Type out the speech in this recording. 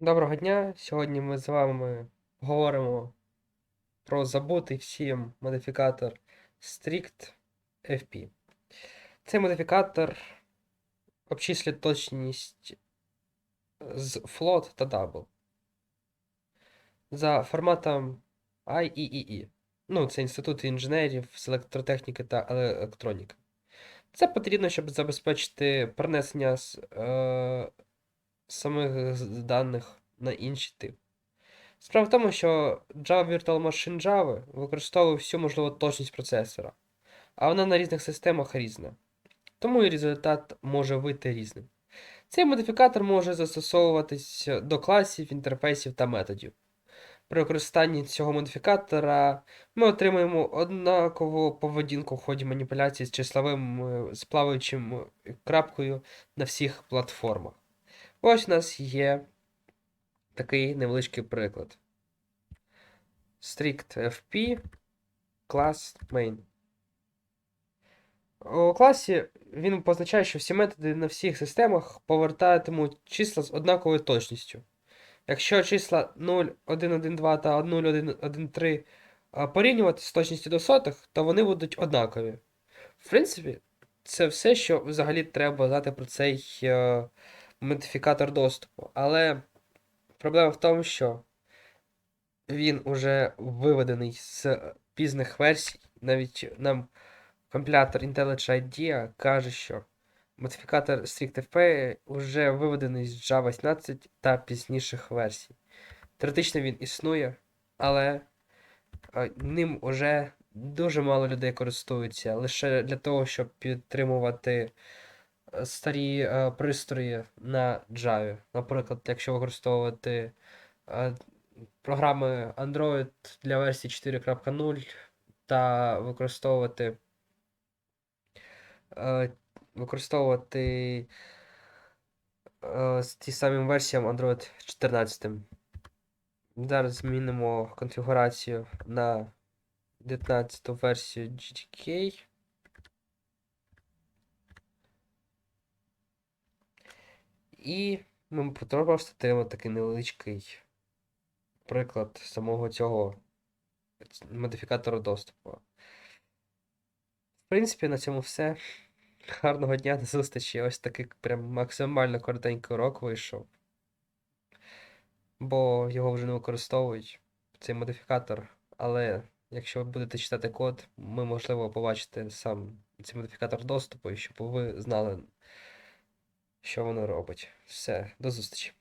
Доброго дня! Сьогодні ми з вами говоримо про забутий всім модифікатор Strict FP. Цей модифікатор обчислює точність з float та double за форматом IEEE. Ну, це Інститут інженерів з електротехніки та електроніки. Це потрібно, щоб забезпечити перенесення з, е, самих даних на інший тип. Справа в тому, що Java Virtual Machine Java використовує всю можливу точність процесора, а вона на різних системах різна. Тому і результат може вийти різним. Цей модифікатор може застосовуватись до класів, інтерфейсів та методів. При використанні цього модифікатора ми отримаємо однакову поведінку в ході маніпуляції з числовим е, з плаваючим е, крапкою на всіх платформах. Ось у нас є такий невеличкий приклад. Strict FP клас main. У класі він позначає, що всі методи на всіх системах повертатимуть числа з однаковою точністю. Якщо числа 0, 1, 1, 2 та 0, 1, 1, 3 порівнювати з точністю до сотих, то вони будуть однакові. В принципі, це все, що взагалі треба знати про цей е, модифікатор доступу. Але проблема в тому, що він уже виведений з пізних версій. Навіть нам компілятор IntelliJ IDEA каже, що модифікатор StrictFP вже виведений з Java 17 та пізніших версій. Теоретично він існує, але ним уже дуже мало людей користуються. Лише для того, щоб підтримувати старі е, пристрої на Java. Наприклад, якщо використовувати е, програми Android для версії 4.0 та використовувати е, використовувати е, з ті самим версіям Android 14. Зараз змінимо конфігурацію на 19 версію GTK. І ми просто отримаємо такий невеличкий приклад самого цього модифікатора доступу. В принципі, на цьому все. Гарного дня, до зустрічі. Ось такий прям максимально коротенький урок вийшов. Бо його вже не використовують, цей модифікатор. Але якщо ви будете читати код, ми, можливо, побачите сам цей модифікатор доступу, щоб ви знали, що воно робить. Все, до зустрічі.